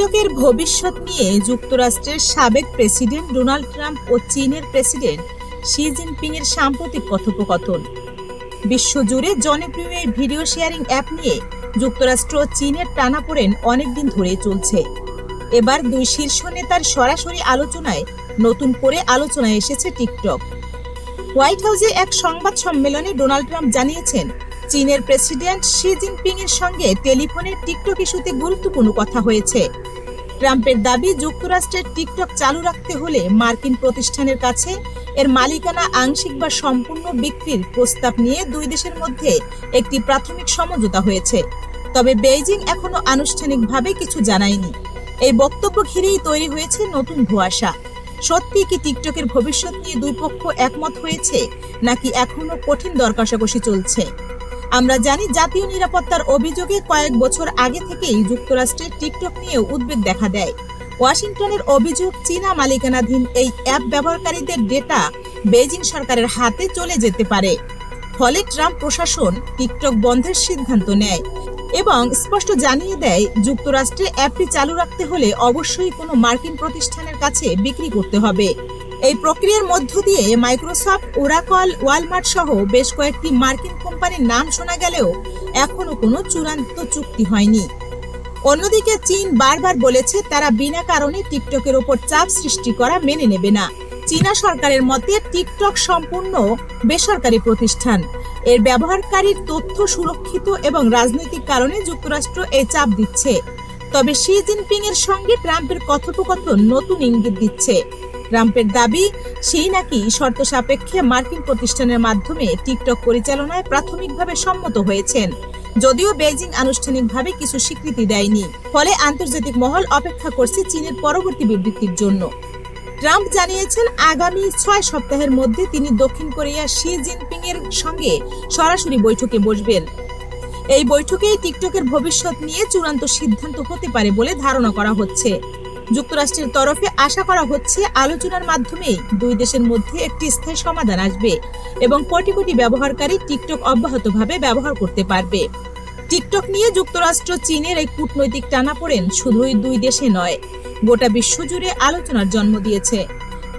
টিকটকের ভবিষ্যৎ নিয়ে যুক্তরাষ্ট্রের সাবেক প্রেসিডেন্ট ডোনাল্ড ট্রাম্প ও চীনের প্রেসিডেন্ট শি জিনপিং এর সাম্প্রতিক কথোপকথন। বিশ্বজুড়ে জনপ্রিয় এই ভিডিও শেয়ারিং অ্যাপ নিয়ে যুক্তরাষ্ট্র ও চীনের টানাপোড়েন অনেকদিন ধরেই চলছে। এবার দুই শীর্ষ নেতার সরাসরি আলোচনায় নতুন করে আলোচনায় এসেছে টিকটক। হোয়াইট হাউসে এক সংবাদ সম্মেলনে ডোনাল্ড ট্রাম্প জানিয়েছেন চীনের প্রেসিডেন্ট শি জিনপিং এর সঙ্গে টেলিফোনে টিকটক ইস্যুতে গুরুত্বপূর্ণ কথা হয়েছে। ট্রাম্পের দাবি, যুক্তরাষ্ট্রের টিকটক চালু রাখতে হলে মার্কিন প্রতিষ্ঠানের কাছে এর মালিকানা আংশিক বা সম্পূর্ণ বিক্রির প্রস্তাব নিয়ে দুই দেশের মধ্যে একটি প্রাথমিক সমঝোতা হয়েছে। তবে বেইজিং এখনও আনুষ্ঠানিকভাবে কিছু জানায়নি। এই বক্তব্য ঘিরেই তৈরি হয়েছে নতুন ধোঁয়াশা। সত্যি কি টিকটকের ভবিষ্যৎ নিয়ে দুই পক্ষ একমত হয়েছে, নাকি এখনও কঠিন দর কষাকষি চলছে? আমরা জানি জাতীয় নিরাপত্তার অভিযোগে কয়েক বছর আগে থেকেই যুক্তরাষ্ট্রের টিকটক নিয়েও উদ্বেগ দেখা দেয়। ওয়াশিংটনের অভিযোগ, চীনা মালিকানাধীন এই অ্যাপ ব্যবহারকারীদের ডেটা বেজিং সরকারের হাতে চলে যেতে পারে। ফলে ট্রাম্প প্রশাসন টিকটক বন্ধের সিদ্ধান্ত নেয় এবং স্পষ্ট জানিয়ে দেয়, যুক্তরাষ্ট্রে অ্যাপটি চালু রাখতে হলে অবশ্যই কোনো মার্কিন প্রতিষ্ঠানের কাছে বিক্রি করতে হবে। এই প্রক্রিয়ার মধ্য দিয়ে মাইক্রোসফট ওরাকল ওয়ালমার্ট সহ বেশ কয়েকটি মার্কিন কোম্পানির নাম শোনা গেলেও এখনও কোনো চূড়ান্ত চুক্তি হয়নি। অন্যদিকে চীন বারবার বলেছে তারা বিনা কারণে টিকটকের ওপর চাপ সৃষ্টি করা মেনে নেবে না। চীনা সরকারের মতে টিকটক সম্পূর্ণ বেসরকারি প্রতিষ্ঠান। এর ব্যবহারকারীর তথ্য সুরক্ষিত এবং রাজনৈতিক কারণে যুক্তরাষ্ট্র এই চাপ দিচ্ছে। তবে শি জিনপিং এর সঙ্গে ট্রাম্পের কথোপকথন নতুন ইঙ্গিত দিচ্ছে। ট্রাম্পের দাবি, সেই নাকি শর্ত সাপেক্ষে মার্কিন প্রতিষ্ঠানের মাধ্যমে টিকটক পরিচালনায় প্রাথমিকভাবে সম্মত হয়েছেন। যদিও বেজিং আনুষ্ঠানিকভাবে কিছু স্বীকৃতি দেয়নি। ফলে আন্তর্জাতিক মহল অপেক্ষা করছে চীনের পরবর্তী বিবৃতির জন্য। ট্রাম্প জানিয়েছেন, আগামী ছয় সপ্তাহের মধ্যে তিনি দক্ষিণ কোরিয়ার শি জিনপিং এর সঙ্গে সরাসরি বৈঠকে বসবেন। এই বৈঠকেই টিকটকের ভবিষ্যৎ নিয়ে চূড়ান্ত সিদ্ধান্ত হতে পারে বলে ধারণা করা হচ্ছে। যুক্তরাষ্ট্রের তরফে আশা করা হচ্ছে আলোচনার মাধ্যমেই দুই দেশের মধ্যে একটি স্থায়ী সমাধান আসবে এবং কোটি কোটি ব্যবহারকারী টিকটক অব্যাহতভাবে ব্যবহার করতে পারবে। টিকটক নিয়ে যুক্তরাষ্ট্র, চীনের এই কূটনৈতিক টানাপোড়েন শুধুই দুই দেশে নয়, গোটা বিশ্বজুড়ে আলোচনার জন্ম দিয়েছে।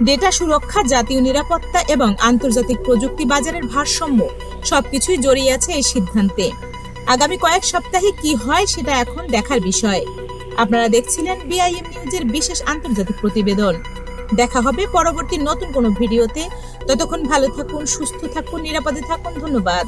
ডেটা সুরক্ষা, জাতীয় নিরাপত্তা এবং আন্তর্জাতিক প্রযুক্তি বাজারের ভারসাম্য সবকিছুই জড়িয়ে আছে এই সিদ্ধান্তে। আগামী কয়েক সপ্তাহে কি হয় সেটা এখন দেখার বিষয়। আপনারা দেখছিলেন বিআইএম নিউজের বিশেষ আন্তর্জাতিক প্রতিবেদন। দেখা হবে পরবর্তী নতুন কোনো ভিডিওতে। ততক্ষণ ভালো থাকুন, সুস্থ থাকুন, নিরাপদে থাকুন। ধন্যবাদ।